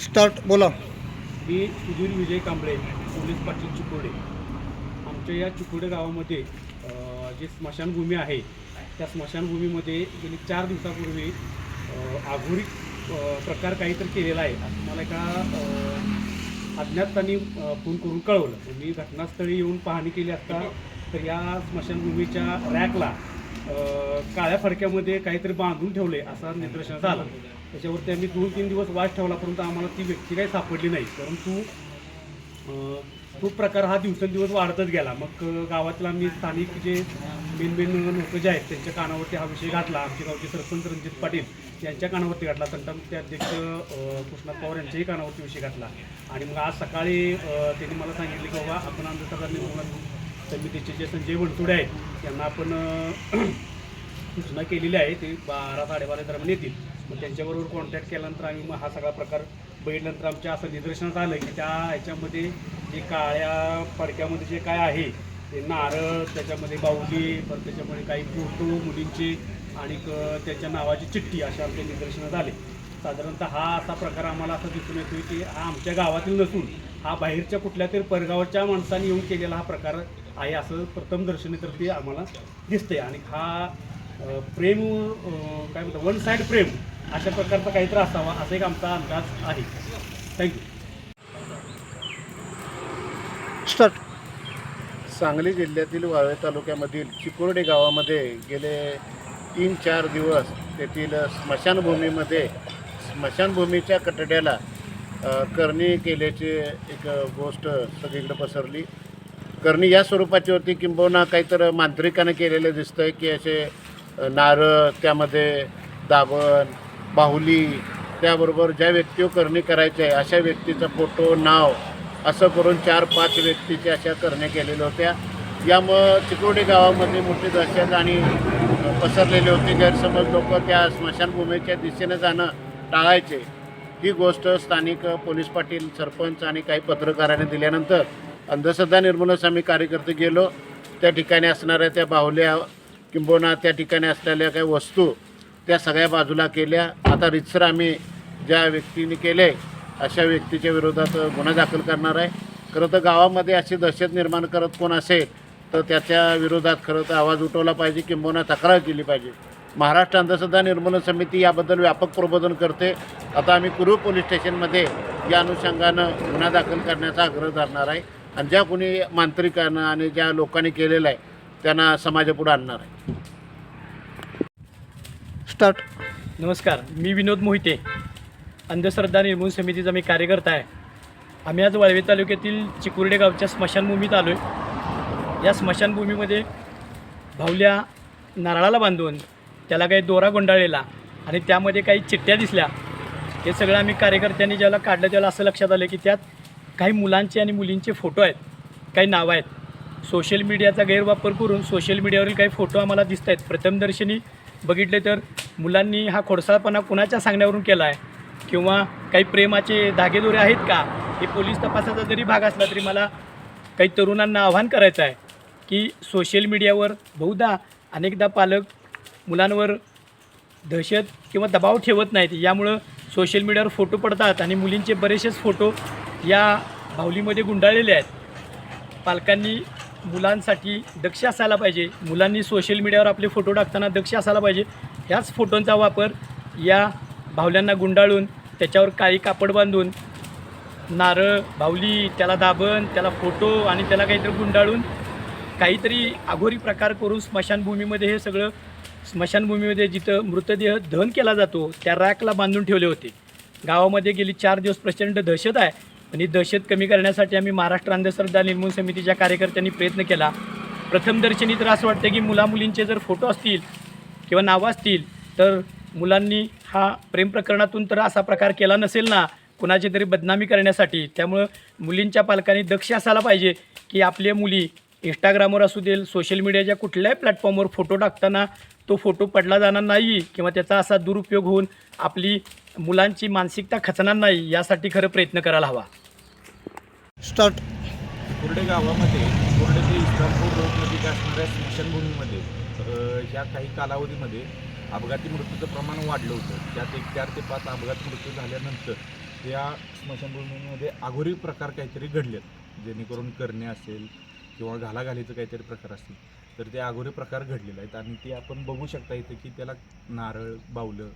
Start बोला. मी Sudhir Vijay Kamble police Patil Chikode. आमच्या या चिकोडे गावामध्ये जे स्मशानभूमी आहे त्या स्मशानभूमीमध्ये गेली चार दिवसापूर्वी आघोरी प्रकार काहीतरी केलेला आहे. असं मला एका अज्ञातांनी फोन करून कळवलं. मी घटनास्थळी येऊन पाहणी केली असता तर या स्मशानभूमीच्या रॅकला काळ्या फडक्यामध्ये काहीतरी बांधून ठेवले असा निदर्शन आला. त्याच्यावरती आम्ही दोन तीन दिवस वाट ठेवला परंतु आम्हाला ती व्यक्ती काही सापडली नाही. परंतु तो प्रकार हा दिवसेंदिवस वाढतच गेला. मग गावातला गावातील आम्ही स्थानिक जे मेन मेन लोक जे आहेत त्यांच्या कानावरती हा विषय घातला. आमचे गावचे सरपंच रणजित पाटील यांच्या कानावरती घातला. तंटामुक्ती अध्यक्ष अ, कृष्णात पवार यांच्याही कानावरती विषय घातला. आणि मग आज सकाळी त्यांनी मला सांगितले की बाबा आपण अंधश्रद्धा निर्मूलन समितीचे जे संजय वडतुडे आहेत त्यांना आपण सूचना केलेली आहे ते बारा साडेबारा दरम्यान येतील. मग त्यांच्याबरोबर कॉन्टॅक्ट केल्यानंतर आम्ही मग हा सगळा प्रकार बघितल्यानंतर आमच्या असं निदर्शनात आलं की त्या ह्याच्यामध्ये जे काळ्या फडक्यामध्ये जे काय आहे ते नारळ त्याच्यामध्ये बाहुली परत त्याच्यामध्ये काही फोटो मुलींचे आणि त्याच्या नावाची चिठ्ठी अशा आमच्या निदर्शनात आले. साधारणतः हा असा प्रकार आम्हाला असं दिसून येतो की हा आमच्या गावातील नसून हा बाहेरच्या कुठल्या तरी परगावच्या माणसाने येऊन केलेला हा प्रकार आहे असं प्रथम दर्शनी तर ते आम्हाला दिसतंय. आणि हा प्रेम काय म्हणतात वन साईड प्रेम अशा प्रकारचा काहीतरी असावा असा एक आमचा अंदाज आहे. थँक्यू स्टार्ट सांगली जिल्ह्यातील वाळवे तालुक्यामधील चिकोर्डे गावामध्ये गेले तीन चार दिवस तेथील स्मशानभूमीमध्ये स्मशानभूमीच्या कटड्याला करणी केल्याची एक गोष्ट सगळीकडे पसरली. करणी या स्वरूपाची होती किंबहुना काहीतरी मांत्रिकानं केलेलं दिसतं आहे की असे नारळ त्यामध्ये दाबण बाहुली त्याबरोबर ज्या व्यक्तीवर करणी करायचे आहे अशा व्यक्तीचा फोटो नाव असं करून चार पाच व्यक्तीच्या अशा करण्या केलेल्या होत्या. यामुळं चिकोडी गावामध्ये मोठी दहशत आणि अ, पसरलेले होते. गैरसमज लोक त्या स्मशानभूमीच्या दिशेने जाणं टाळायचे. ही गोष्ट स्थानिक पोलीस पाटील सरपंच आणि काही पत्रकारांनी दिल्यानंतर अंधश्रद्धा निर्मूलनास आम्ही कार्यकर्ते गेलो. त्या ठिकाणी असणाऱ्या त्या बाहुल्या किंबोना त्या ठिकाणी असलेल्या काही वस्तू त्या सगळ्या बाजूला केल्या. आता रितसर आम्ही ज्या व्यक्तीने केले अशा व्यक्तीच्या विरोधात गुन्हा दाखल करणार आहे. खरं तर गावामध्ये अशी दहशत निर्माण करत कोण असेल तर त्याच्या विरोधात खरं तर आवाज उठवला पाहिजे किंबहुना तक्रार केली पाहिजे. महाराष्ट्र अंधश्रद्धा निर्मूलन समिती याबद्दल व्यापक प्रबोधन करते. आता आम्ही कुरू पोलीस स्टेशनमध्ये या अनुषंगानं गुन्हा दाखल करण्याचा आग्रह धरणार आहे. आणि ज्या कोणी मांत्रिकानं आणि ज्या लोकांनी केलेलं आहे त्यांना समाजापुढे आणणार आहे. स्टार्ट नमस्कार मी विनोद मोहिते. अंधश्रद्धा निर्मूलन समितीचा मी कार्यकर्ता आहे. आम्ही आज वाळवे तालुक्यातील चिकुर्डे गावच्या स्मशानभूमीत आलो आहे या स्मशानभूमीमध्ये भावल्या नारळाला बांधून त्याला काही दोरा गुंडाळलेला आणि त्यामध्ये काही चिठ्ठ्या दिसल्या. हे सगळं आम्ही कार्यकर्त्यांनी ज्याला काढलं त्याला असं लक्षात आलं की त्यात काही मुलांचे आणि मुलींचे फोटो आहेत काही नावं आहेत. सोशल मीडियाचा गैरवापर करून सोशल मीडियावरील काही फोटो आम्हाला दिसत आहेत प्रथमदर्शनी बघितले तर मुलांनी हा खोडसाळपणा कुणाच्या सांगण्यावरून केला आहे किंवा काही प्रेमाचे धागेदोरे आहेत का? हे पोलीस तपासाचा जरी भाग असला तरी मला काही तरुणांना आव्हान करायचं आहे की सोशल मीडियावर बहुधा अनेकदा पालक मुलांवर दहशत किंवा दबाव ठेवत नाहीत. यामुळं सोशल मीडियावर फोटो पडतात आणि मुलींचे बरेचसेच फोटो या बाहुलीमध्ये गुंडाळलेले आहेत. पालकांनी मुलांसाठी दक्ष असायला पाहिजे. मुलांनी सोशल मीडियावर आपले फोटो टाकताना दक्ष असायला पाहिजे. ह्याच फोटोंचा वापर या बाहुल्यांना गुंडाळून त्याच्यावर काळी कापड बांधून नारळ बाहुली त्याला दाबण त्याला फोटो आणि त्याला काहीतरी गुंडाळून काहीतरी अघोरी प्रकार करून स्मशानभूमीमध्ये हे सगळं स्मशानभूमीमध्ये जिथं मृतदेह दहन केला जातो त्या रॅकला बांधून ठेवले होते. गावामध्ये गेली चार दिवस प्रचंड दहशत आहे. आणि दहशत कमी करण्यासाठी आम्ही महाराष्ट्र अंधश्रद्धा निर्मूलन समितीच्या कार्यकर्त्यांनी प्रयत्न केला. प्रथमदर्शनी तर असं वाटतं की मुलामुलींचे जर फोटो असतील किंवा नावं असतील तर मुलांनी हा प्रेम प्रकरणातून तर असा प्रकार केला नसेल ना कुणाची तरी बदनामी करण्यासाठी. त्यामुळं मुलींच्या पालकांनी दक्ष असायला पाहिजे की आपल्या मुली इंस्टाग्रामवर असू देल सोशल मीडियाच्या कुठल्याही प्लॅटफॉर्मवर फोटो टाकताना तो फोटो पडला जाणार नाही किंवा त्याचा असा दुरुपयोग होऊन आपली मुलांची मानसिकता खचणार नाही यासाठी खरं प्रयत्न करायला हवा. स्टार्ट कुर्डे गावामध्ये कुर्डे ते इस्लामपूर रोडमध्ये असणाऱ्या स्मशानभूमीमध्ये ह्या काही कालावधीमध्ये अपघाती मृत्यूचं प्रमाण वाढलं होतं. त्यात एक चार ते पाच अपघात मृत्यू झाल्यानंतर या स्मशानभूमीमध्ये अघोरी प्रकार काहीतरी घडलेत. जेणेकरून करणे असेल किंवा घालाघालीचं काहीतरी प्रकार असतील तर ते अघोरी प्रकार घडलेले आहेत. आणि ते आपण बघू शकता इथं की त्याला नारळ बावलं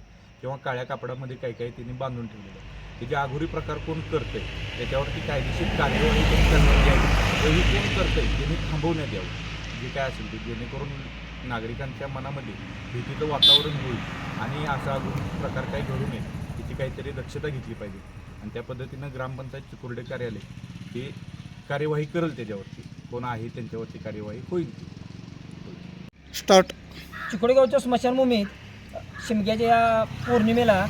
किंवा काळ्या कापडामध्ये काही काही त्यांनी बांधून ठेवलेलं आहे. त्याचे जे प्रकार कोण करते त्याच्यावरती कायदेशीर कार्यवाही कोण करण्यात यावी ही कोण करते त्यांनी थांबवण्यात यावं. जे काय असेल ते जेणेकरून नागरिकांच्या मनामध्ये भीतीचं वातावरण होईल आणि असा अजून प्रकार काही घडू नये याची काहीतरी दक्षता घेतली पाहिजे. आणि त्या पद्धतीनं ग्रामपंचायत चिकुर्डे कार्यालय हे कार्यवाही करेल त्याच्यावरती. कोण आहे त्यांच्यावरती कार्यवाही होईल स्टार्ट. चिकोडेगावच्या स्मशानभूमीत शिमग्याच्या या पौर्णिमेला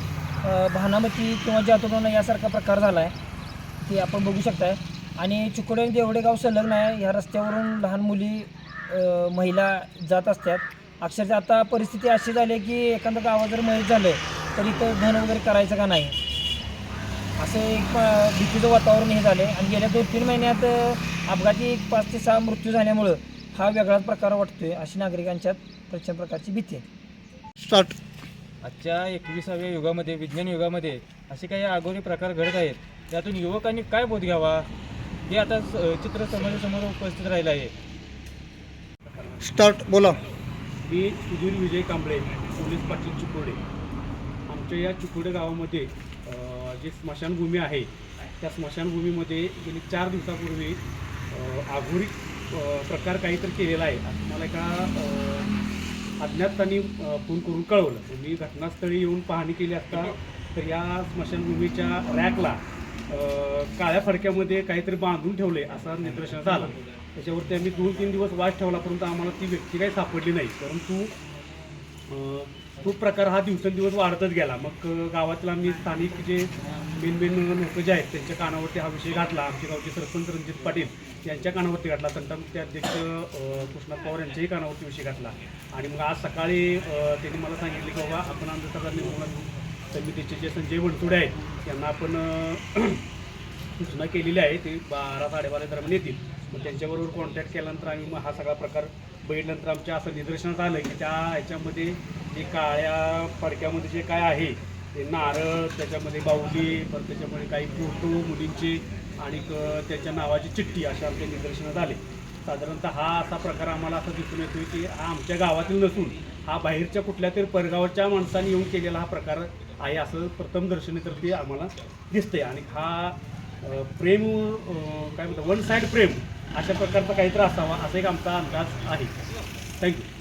भानामती किंवा जातुडोना यासारखा प्रकार झाला आहे ते आपण बघू शकताय. आणि चिकोडे देवडे गाव संलग्न आहे. ह्या रस्त्यावरून लहान मुली महिला जात असतात. अक्षरशः आता परिस्थिती अशी झाली आहे की एखादं गावात जर मयत झालं तर इथं धन वगैरे करायचं का नाही? असं एक भीतीचं वातावरण हे झालं आहे आणि गेल्या दोन तीन महिन्यात अपघाती एक पाच ते सहा मृत्यू झाल्यामुळं हा वेगळाच प्रकार वाटतोय अशी नागरिकांच्यात प्रचंड प्रकारची भीती आहे. स्टार्ट. आजच्या एकविसाव्या युगामध्ये विज्ञान युगामध्ये असे काही आगोरी प्रकार घडत आहेत. त्यातून युवकांनी काय बोध घ्यावा? हे आता चित्र समाजासमोर उपस्थित राहिलं आहे. स्टार्ट बोला. मी सुधीर विजय कांबळे पोलीस पाटील चिकोडे. आमच्या या चिकोडे गावामध्ये जे स्मशानभूमी आहे त्या स्मशानभूमीमध्ये गेली चार दिवसापूर्वी आघोरी प्रकार काहीतरी केलेला आहे. असं मला एका अज्ञातांनी फोन करून कळवलं. मी घटनास्थळी येऊन पाहणी केली असता तर या स्मशानभूमीच्या रॅकला काळ्या फडक्यामध्ये काहीतरी बांधून ठेवले असा निदर्शनास आला. त्याच्यावरती आम्ही दोन तीन दिवस वाट ठेवला परंतु आम्हाला ती व्यक्ती काही सापडली नाही. परंतु खूप तो प्रकार हा दिवसेंदिवस वाढतच गेला. मग गावातला आम्ही स्थानिक जे मेन मेन लोक जे आहेत त्यांच्या कानावरती हा विषय घातला. आमचे गावचे सरपंच रणजित पाटील यांच्या कानावरती घातला. तंटामुक्ती अध्यक्ष कृष्णा पवार यांच्याही कानावरती विषय घातला. आणि मग आज सकाळी त्यांनी मला सांगितले की बाबा आपण अंधश्रद्धा निर्मूलन समितीचे जे संजय वणतुडे आहेत यांना आपण सूचना केलेली आहे ते बारा साडेबारा दरम्यान येतील. मग त्यांच्याबरोबर कॉन्टॅक्ट केल्यानंतर आम्ही मग हा सगळा प्रकार बैठनंतर आमच्या असं निदर्शनात आलं की त्या ह्याच्यामध्ये जे काळ्या फडक्यामध्ये जे काय आहे ते नारळ त्याच्यामध्ये बाहुली परत त्याच्यामध्ये काही फोटो मुलींचे आणि त्याच्या नावाची चिठ्ठी अशा आमच्या निदर्शनात आले. साधारणतः हा असा प्रकार आम्हाला असं दिसून येतो की हा आमच्या गावातील नसून हा बाहेरच्या कुठल्या तरी परगावाच्या माणसाने येऊन केलेला हा प्रकार आहे असं प्रथम दर्शनी तर ते आम्हाला दिसतंय. आणि हा प्रेम काय म्हणतात वन साईड प्रेम अशा प्रकारचा काहीतरी असावा असा एक आमचा अंदाज आहे. थँक्यू